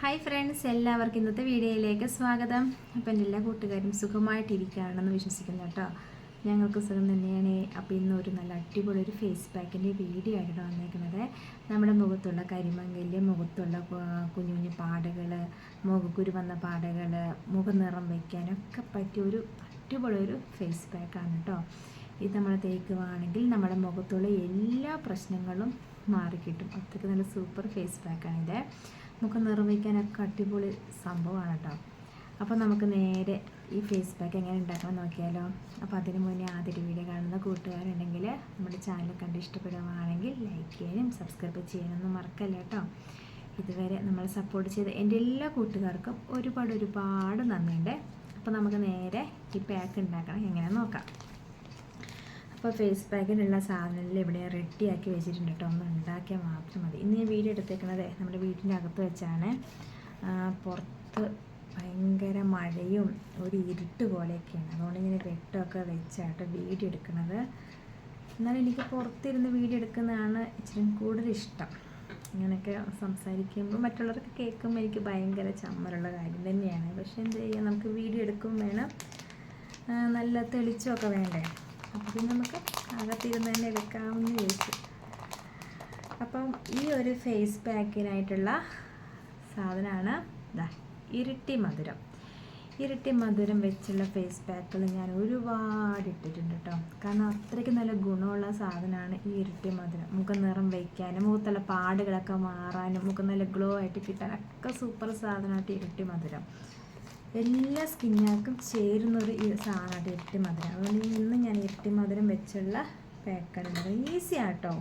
Hi friends എല്ലാവർക്കും ഇന്നത്തെ വീഡിയോയിലേക്ക് സ്വാഗതം. അപ്പം എന്റെ എല്ലാ കൂട്ടുകാരും സുഖമായിട്ടിരിക്കുകയാണെന്ന് വിശ്വസിക്കുന്നു കേട്ടോ. ഞങ്ങൾക്ക് സുഖം തന്നെയാണ്. അപ്പോൾ ഇന്ന് ഒരു നല്ല അടിപൊളി ഒരു ഫേസ് പാക്കിന്റെ വീഡിയോ ആയിട്ടാണ് വന്നേക്കുന്നത്. നമ്മുടെ മുഖത്തുള്ള കരിമങ്കൽ മുഖത്തുള്ള കുഞ്ഞു കുഞ്ഞു പാടകൾ മുഖക്കുരു വന്ന പാടുകൾ മുഖനിറം വയ്ക്കാനൊക്കെ പറ്റിയ ഒരു അടിപൊളി ഒരു ഫേസ് പാക്കാണ് കേട്ടോ. ഇത് നമ്മൾ തേക്കുകയാണെങ്കിൽ നമ്മുടെ മുഖത്തുള്ള എല്ലാ പ്രശ്നങ്ങളും മാറിക്കിട്ടും. അത്രയ്ക്ക് നല്ല സൂപ്പർ ഫേസ് പാക്കാണിത് മുഖം നിർമ്മിക്കാനൊക്കെ അടിപൊളി സംഭവമാണ് കേട്ടോ അപ്പോൾ നമുക്ക് നേരെ ഈ ഫേസ് പാക്ക് എങ്ങനെ ഉണ്ടാക്കാൻ നോക്കിയാലോ. അപ്പോൾ അതിന് മുന്നേ ആദ്യം വീഡിയോ കാണുന്ന കൂട്ടുകാരുണ്ടെങ്കിൽ നമ്മുടെ ചാനൽ കണ്ട് ഇഷ്ടപ്പെടുകയാണെങ്കിൽ ലൈക്ക് ചെയ്യാനും സബ്സ്ക്രൈബ് ചെയ്യാനൊന്നും മറക്കല്ല കേട്ടോ. ഇതുവരെ നമ്മൾ സപ്പോർട്ട് ചെയ്ത എന്റെ എല്ലാ കൂട്ടുകാർക്കും ഒരുപാട് ഒരുപാട് നന്ദിയുണ്ട്. അപ്പോൾ നമുക്ക് നേരെ ഈ പാക്ക് ഉണ്ടാക്കണം. എങ്ങനെ നോക്കാം. അപ്പോൾ ഫേസ് പാക്കിനുള്ള സാധനങ്ങളിൽ ഇവിടെ റെഡിയാക്കി വെച്ചിട്ടുണ്ട് കേട്ടോ ഒന്ന് ഉണ്ടാക്കിയാൽ മാത്രം മതി. ഇന്ന് ഞാൻ വീഡിയോ എടുത്തേക്കണത് നമ്മുടെ വീട്ടിന്റെ അകത്ത് വെച്ചാണ്. പുറത്ത് ഭയങ്കര മഴയും ഒരു ഇരുട്ട് പോലെയൊക്കെയാണ്. അതുകൊണ്ട് ഇങ്ങനെ വെട്ടമൊക്കെ വെച്ചായിട്ട് വീഡിയോ എടുക്കുന്നത് എന്നാലും എനിക്ക് പുറത്തിരുന്ന് വീഡിയോ എടുക്കുന്നതാണ് ഇച്ചിരി കൂടുതൽ ഇഷ്ടം. ഇങ്ങനെയൊക്കെ സംസാരിക്കുമ്പോൾ മറ്റുള്ളവർക്ക് കേൾക്കുമ്പോൾ എനിക്ക് ഭയങ്കര ചമ്മലുള്ള കാര്യം തന്നെയാണ്. പക്ഷേ എന്ത് ചെയ്യുക നമുക്ക് വീഡിയോ എടുക്കും വേണം. നല്ല തെളിച്ചമൊക്കെ വേണ്ടേ? അപ്പോൾ പിന്നെ നമുക്ക് അകത്തിരുന്ന് തന്നെ എടുക്കാമെന്ന് ചോദിച്ചു അപ്പം ഈ ഒരു ഫേസ് പാക്കിനായിട്ടുള്ള സാധനമാണ് ഇരട്ടി മധുരം. ഇരട്ടി മധുരം വെച്ചുള്ള ഫേസ് പാക്കുകൾ ഞാൻ ഒരുപാട് ഇട്ടിട്ടുണ്ട് കേട്ടോ കാരണം അത്രയ്ക്ക് നല്ല ഗുണമുള്ള സാധനമാണ് ഈ ഇരട്ടി മധുരം. മുഖം നിറം വയ്ക്കാനും മുഖത്തുള്ള പാടുകളൊക്കെ മാറാനും മുഖം നല്ല ഗ്ലോ ആയിട്ട് കിട്ടാനൊക്കെ സൂപ്പർ സാധനമായിട്ട് ഇരട്ടി മധുരം. എല്ലാ സ്കിന്നുകാർക്കും ചേരുന്ന ഒരു സാധനമായിട്ട് ഇരട്ടി മധുരം അതുകൊണ്ട് ഇന്ന് ഞാൻ ഇരട്ടി മധുരം വെച്ചുള്ള പാക്കാണ്. ഈസി ആട്ടോ.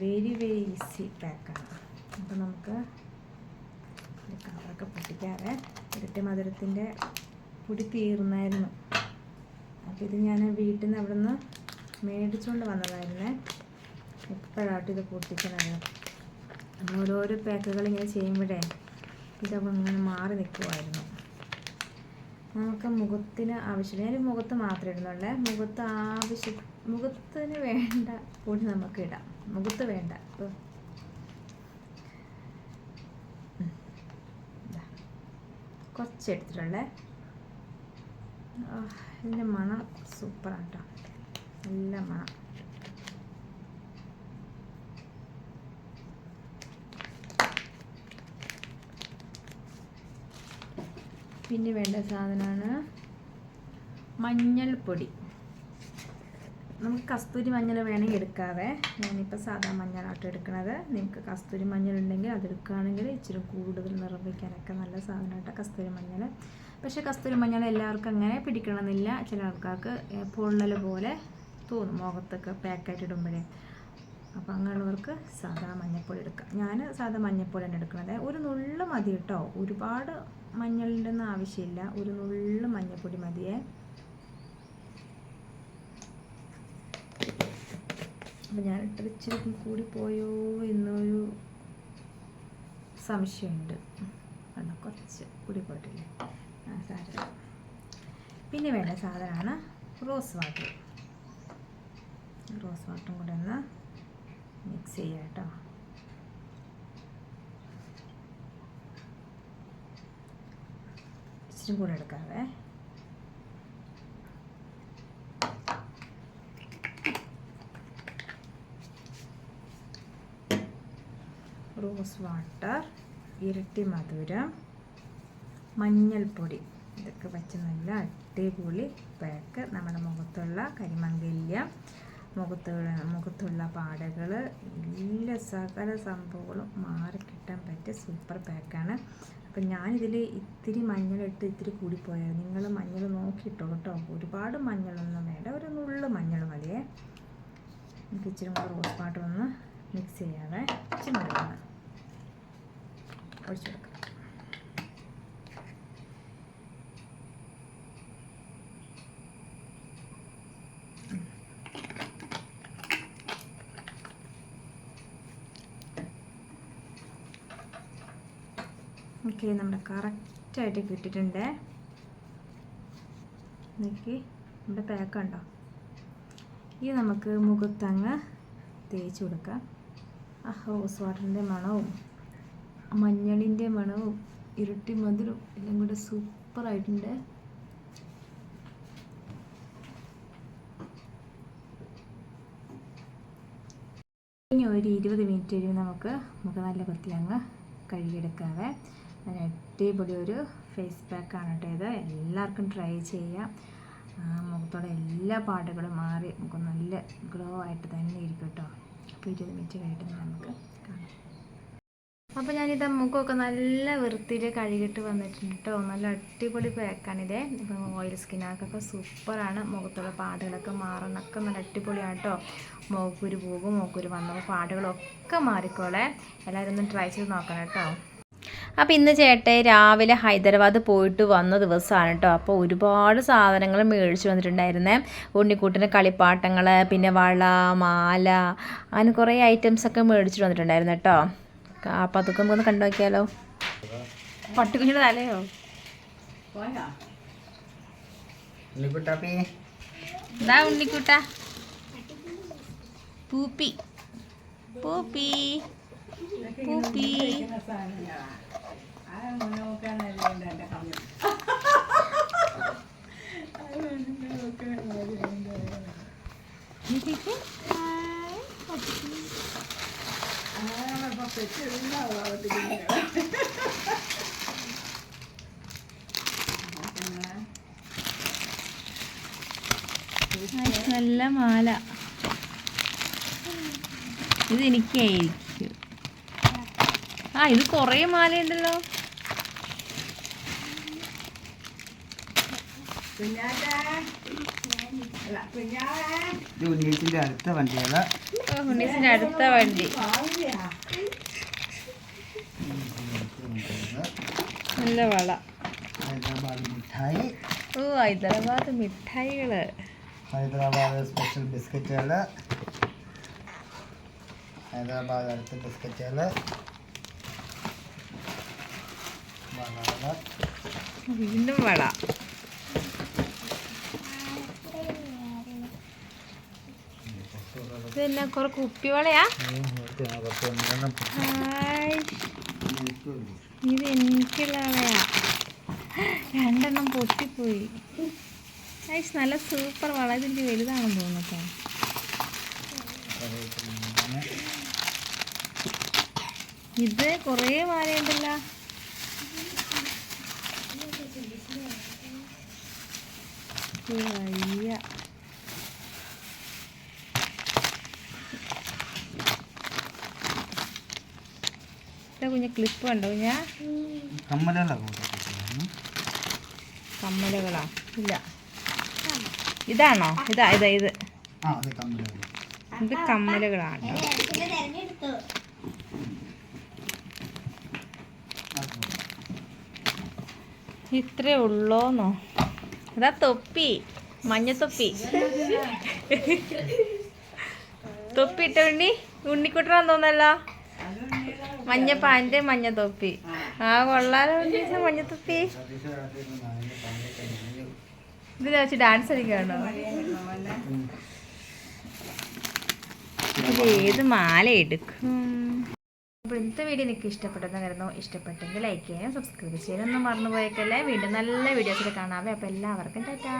വെരി വെരി ഈസി പാക്കാണ്. അപ്പോൾ നമുക്ക് ഒരു കളറൊക്കെ പൊട്ടിക്കാതെ ഇരട്ടി മധുരത്തിന്റെ പൊടി തീർന്നായിരുന്നു. അപ്പോൾ ഇത് ഞാൻ വീട്ടിൽ നിന്ന് അവിടെ നിന്ന് മേടിച്ചുകൊണ്ട് വന്നതായിരുന്നേ. എപ്പോഴാട്ടും ഇത് പൊട്ടിക്കണത്? നമ്മൾ ഓരോരോ പാക്കുകൾ ഇങ്ങനെ ചെയ്യുമ്പോഴേ ഇങ്ങനെ മാറി നിൽക്കുമായിരുന്നു നമുക്ക് മുഖത്തിന് ആവശ്യമില്ല. ഞാൻ മുഖത്ത് മാത്രമേ ഇടുന്നുള്ളേ. മുഖത്ത് ആവശ്യ മുഖത്തിന് വേണ്ട പൊടി നമുക്ക് ഇടാം. മുഖത്ത് വേണ്ട. ഇപ്പോൾ കുറച്ച് എടുത്തിട്ടുള്ളേ. ഇതിന്റെ മണം സൂപ്പറാണ് കേട്ടോ നല്ല മണം. പിന്നെ വേണ്ട സാധനമാണ് മഞ്ഞൾപ്പൊടി. നമുക്ക് കസ്തൂരി മഞ്ഞൾ വേണമെങ്കിൽ എടുക്കാവേ. ഞാനിപ്പോൾ സാധാ മഞ്ഞളാട്ടോ എടുക്കണത്. നിങ്ങൾക്ക് കസ്തൂരി മഞ്ഞൾ ഉണ്ടെങ്കിൽ അതെടുക്കുകയാണെങ്കിൽ ഇച്ചിരി കൂടുതൽ നിർമ്മിക്കാനൊക്കെ നല്ല സാധനമായിട്ട് കസ്തൂരി മഞ്ഞൾ. പക്ഷേ കസ്തൂരി മഞ്ഞൾ എല്ലാവർക്കും അങ്ങനെ പിടിക്കണമെന്നില്ല. ചില ആൾക്കാർക്ക് പൊള്ളൽ പോലെ തോന്നും മുഖത്തൊക്കെ പാക്കായിട്ട് ഇടുമ്പോഴേ. അപ്പോൾ അങ്ങനെയുള്ളവർക്ക് സാധാ മഞ്ഞൾപ്പൊടി എടുക്കാം. ഞാൻ സാധാ മഞ്ഞൾപ്പൊടിയാണ് എടുക്കുന്നത് ഒരു നുള്ളു മതി കേട്ടോ. ഒരുപാട് മഞ്ഞളിന്റെ ഒന്നും ആവശ്യമില്ല. ഒരു നുള്ളു മഞ്ഞൾപ്പൊടി മതിയേ. അപ്പം ഞാൻ ഇട്ടത് ഇച്ചിരി കൂടി പോയോ എന്നൊരു സംശയമുണ്ട്. കണ്ടോ കുറച്ച് കൂടി പോയിട്ടില്ലേ? ആ സാരമില്ല. പിന്നെ വേണ്ട സാധനമാണ് റോസ് വാട്ടർ. റോസ് വാട്ടറും കൂടെ ഒന്ന് മിക്സ് ചെയ്യാം കേട്ടോ. ഇച്ചിരി കൂടെ എടുക്കാവേ. റോസ് വാട്ടർ ഇരട്ടി മധുരം മഞ്ഞൾപ്പൊടി. ഇതൊക്കെ വെച്ച് നല്ല അടിപൊളി പാക്ക് നമ്മുടെ മുഖത്തുള്ള കരിമങ്കല്യം മുഖത്തുള്ള മുഖത്തുള്ള പാടകൾ എല്ലാ സകല സംഭവങ്ങളും മാറിക്കിട്ടാൻ പറ്റിയ സൂപ്പർ പാക്കാണ് അപ്പം ഞാനിതിൽ ഇത്തിരി മഞ്ഞളിട്ട് ഇത്തിരി കൂടിപ്പോയാൽ നിങ്ങൾ മഞ്ഞൾ നോക്കിയിട്ടോ കേട്ടോ ഒരുപാട് മഞ്ഞളൊന്നും വേണ്ട. ഒരു നുള്ളു മഞ്ഞൾ മതിയേ. എനിക്ക് ഇച്ചിരി കൂടെ റോസ് വാട്ടർ ഒന്ന് മിക്സ് ചെയ്യാതെ ഇച്ചിരി മതി ഒഴിച്ചു കൊടുക്കാം. ഓക്കെ നമ്മുടെ കറക്റ്റായിട്ട് കിട്ടിയിട്ടുണ്ട്. നോക്കി നമ്മുടെ പാക്ക് ഉണ്ടോ ഇത് നമുക്ക് മുഖത്തങ്ങ് തേച്ച് കൊടുക്കാം. ആ ഹോസ് വാട്ടറിന്റെ മണവും മഞ്ഞളിന്റെ മണവും ഇരട്ടി മധുരവും എല്ലാം കൂടെ സൂപ്പറായിട്ടുണ്ട് ഇനി ഒരു ഇരുപത് മിനിറ്റ് കഴിയുമ്പോൾ നമുക്ക് മുഖം നല്ല വൃത്തിയങ്ങ് കഴുകിയെടുക്കാവേ. നല്ല അടിപൊളി ഒരു ഫേസ് പാക്കാണ് കേട്ടോ ഇത്. എല്ലാവർക്കും ട്രൈ ചെയ്യാം. മുഖത്തോടെ എല്ലാ പാടുകളും മാറി നമുക്ക് നല്ല ഗ്ലോ ആയിട്ട് തന്നെ ഇരിക്കും കേട്ടോ. അപ്പോൾ ഇരുപത് മിനിറ്റ് കഴിഞ്ഞിട്ട് നമുക്ക് കാണാം. അപ്പോൾ ഞാനിത് മുഖമൊക്കെ നല്ല വൃത്തിയിൽ കഴുകിയിട്ട് വന്നിട്ടുണ്ട് കേട്ടോ. നല്ല അടിപൊളി പാക്കാണിത് ഇപ്പം ഓയിൽ സ്കിന്നാക്കൊക്കെ സൂപ്പറാണ് മുഖത്തുള്ള പാടുകളൊക്കെ മാറുന്നൊക്കെ നല്ല അടിപൊളിയാണ് കേട്ടോ. മുഖക്കുരു പോകും മുഖക്കുരു വന്നപ്പോൾ പാടുകളൊക്കെ മാറിക്കോളെ. എല്ലാവരും ഒന്ന് ട്രൈ ചെയ്ത് നോക്കണം കേട്ടോ. അപ്പോൾ ഇന്ന് ചേട്ടൻ രാവിലെ ഹൈദരാബാദ് പോയിട്ട് വന്ന ദിവസമാണ് കേട്ടോ. അപ്പോൾ ഒരുപാട് സാധനങ്ങൾ മേടിച്ച് വന്നിട്ടുണ്ടായിരുന്നേ. ഉണ്ണിക്കൂട്ടിന് കളിപ്പാട്ടങ്ങൾ പിന്നെ വള മാല അങ്ങനെ കുറേ ഐറ്റംസ് ഒക്കെ മേടിച്ചിട്ട് വന്നിട്ടുണ്ടായിരുന്നു കേട്ടോ. അപ്പോൾ അതൊക്കെ നമുക്കൊന്ന് കണ്ടു നോക്കിയാലോ. പട്ടുകുഞ്ഞിയുടെ തലയോ? ഉണ്ണിക്കുട്ടാപ്പി. എന്താ ഉണ്ണിക്കുട്ട. പൂപ്പി. പൂപ്പി. പൂപ്പി. നല്ല മാല. ഇത് എനിക്കായിരിക്കും. ആ ഇത് കുറേ മാലയുണ്ടല്ലോ. ഇത് അടുത്ത അടുത്ത അതാ ഉണ്ണീസിന്റെ അടുത്ത വണ്ടി. നല്ല വള. ഹൈദരാബാദ് മിഠായി. ഓ ഹൈദരാബാദ് മിഠായികൾ. ഹൈദരാബാദ് സ്പെഷ്യൽ ബിസ്ക്കറ്റുകൾ. ഹൈദരാബാദ് അടുത്ത ബിസ്ക്കറ്റുകൾ. വീണ്ടും വള. ഇതെന്നാ കുറെ കുപ്പിവളയാ. ഇത് എനിക്കുള്ള വളയാ രണ്ടെണ്ണം പൊട്ടിപ്പോയി. ഐസ് നല്ല സൂപ്പർ വള. ഇതിന്റെ വലുതാണെന്ന് തോന്നുന്നു ഇത് കുറേ മാലയുണ്ടല്ലോ ഇത് വയ്യ. കുഞ്ഞ ക്ലിപ്പ് കണ്ടോ കുഞ്ഞാ? കമ്മലകളാ കമ്മലുകളാ? ഇല്ല. ഇതാണോ? ഇതാ ഇതാ ഇത്. ആ അതെ കമ്മലുകൾ. ഇത് കമ്മലുകളാണ്. ഇത്രേ ഉള്ളോന്നോ? ഇതാ തൊപ്പി. മഞ്ഞത്തൊപ്പി തൊപ്പി ഇട്ട ഉണ്ണി? ഉണ്ണിക്കുട്ടനാന്ന് തോന്നല്ലോ? മഞ്ഞ പാന്റ് മഞ്ഞ തൊപ്പി ആ കൊള്ളാലോ മഞ്ഞ തൊപ്പി ഇതിൽ വെച്ച് ഡാൻസ് കളിക്കാണോ ഏത് മാല എടുക്കും? അപ്പോൾ ഇന്നത്തെ വീഡിയോ എനിക്ക് ഇഷ്ടപ്പെട്ടതായിരുന്നു ഇഷ്ടപ്പെട്ടെങ്കിൽ ലൈക്ക് ചെയ്യാനും സബ്സ്ക്രൈബ് ചെയ്യാനും ഒന്നും മറന്നു പോയേക്കല്ലേ വീണ്ടും നല്ല വീഡിയോസിൽ കാണാവേ. അപ്പോൾ എല്ലാവർക്കും ടാറ്റാ.